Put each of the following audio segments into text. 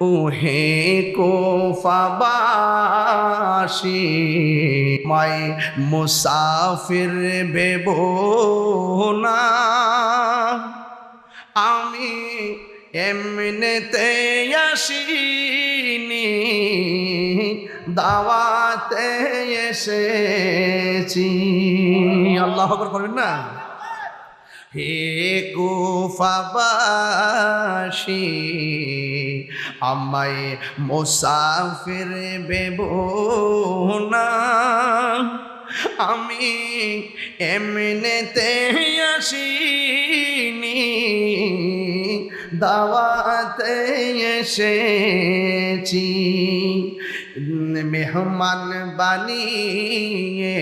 উহে কোফাবাসি মাই মুসাফির বেবোনা আমি এমনিতে আসিনি দাওয়াতে এসেছি। আল্লাহ করবেন না? হে কুফাবাসী আমায় মুসাফির বেবোনা। আমি এমনিতে আসিনি দাওয়াতে এসেছি। মেহমান বানিয়ে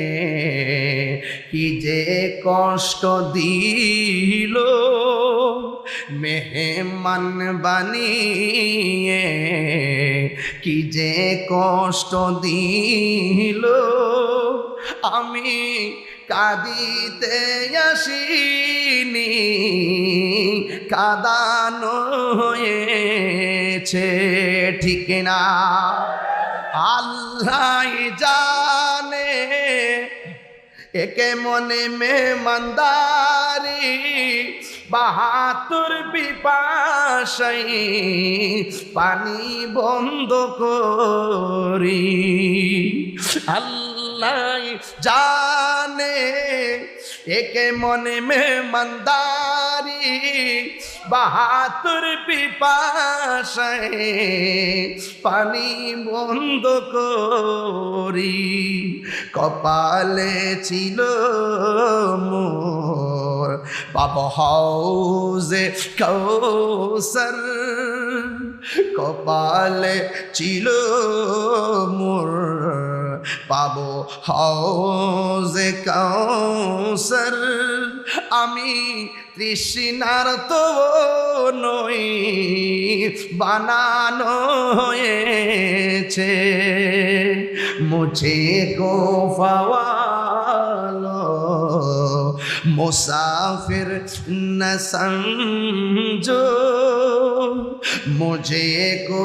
কি যে কষ্ট দিল, মেহমান বানিয়ে কি যে কষ্ট দিল। আমি কাঁদিতে আসিনি, কাদানো হয়েছে ঠিক না। আল্লাহ জানে একে মনে মেহমানদারি বাহাতুর পিপাসাই পানি বন্ধ করি। আল্লাহ জানে, একে মনে মে মেহমানদারি বাহাতুর পিপাসায় পানি বন্ধ করি। কপালে ছিল মোর বাবা হাউজে কৌসর। কপালে ছিল মোর পাবো হাউজে কৌসর আমি তৃষ্ণার তো নই, বানানো হয়েছে। মুঝে কো ফওয়ালো, মুসাফির ন সমঝো মুঝে কো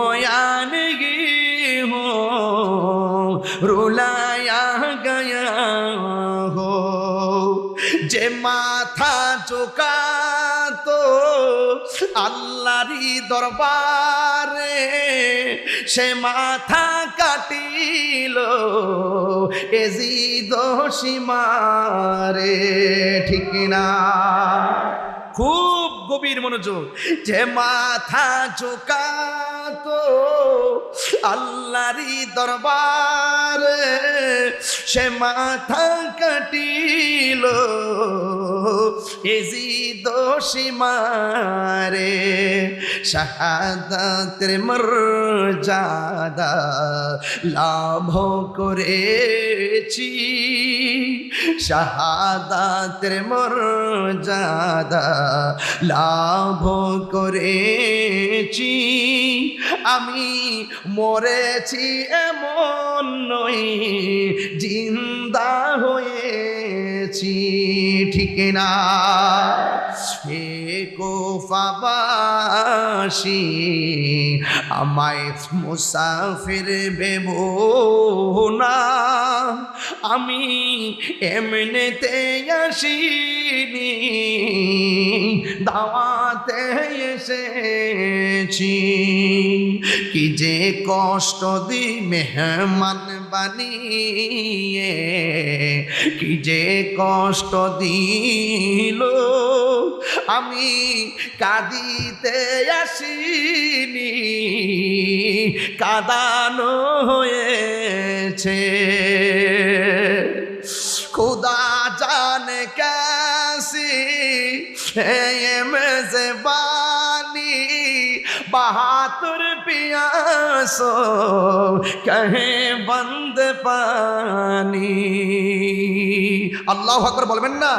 रुलाया गया हो যে মাথা চোকা তো আল্লাহরি দরবারে সে মাথা কাটিল এজি দোষিমারে ঠিক না খুব গভীর মনোযোগ যে মাথা ঝোকাতো আল্লাহরি দরবার সে মাথা কাটিল, এজি দোষী মারে, শাহাদাতের মর্যাদা লাভ করেছি, শাহাদাতের মর্যাদা লাভ করেছি। আমি মরেছি এমন নই জিন্দা হয়েছি ঠিক না? হে কোফাবাসী আমায় মুসাফির বেব না। আমি এমনিতে আসিনি, দাওয়াতে এসেছি। কি যে কষ্ট দি মেহমান বানিয়ে, কি যে কষ্ট দিল আমি কাঁদিতে আসিনি, কাদানো হয়েছে। খুদা জানে কাশি মেজে বানি বাহাতুর পিয়াস, কহে বন্দ পানি। আল্লাহ আকবর বলবেন না?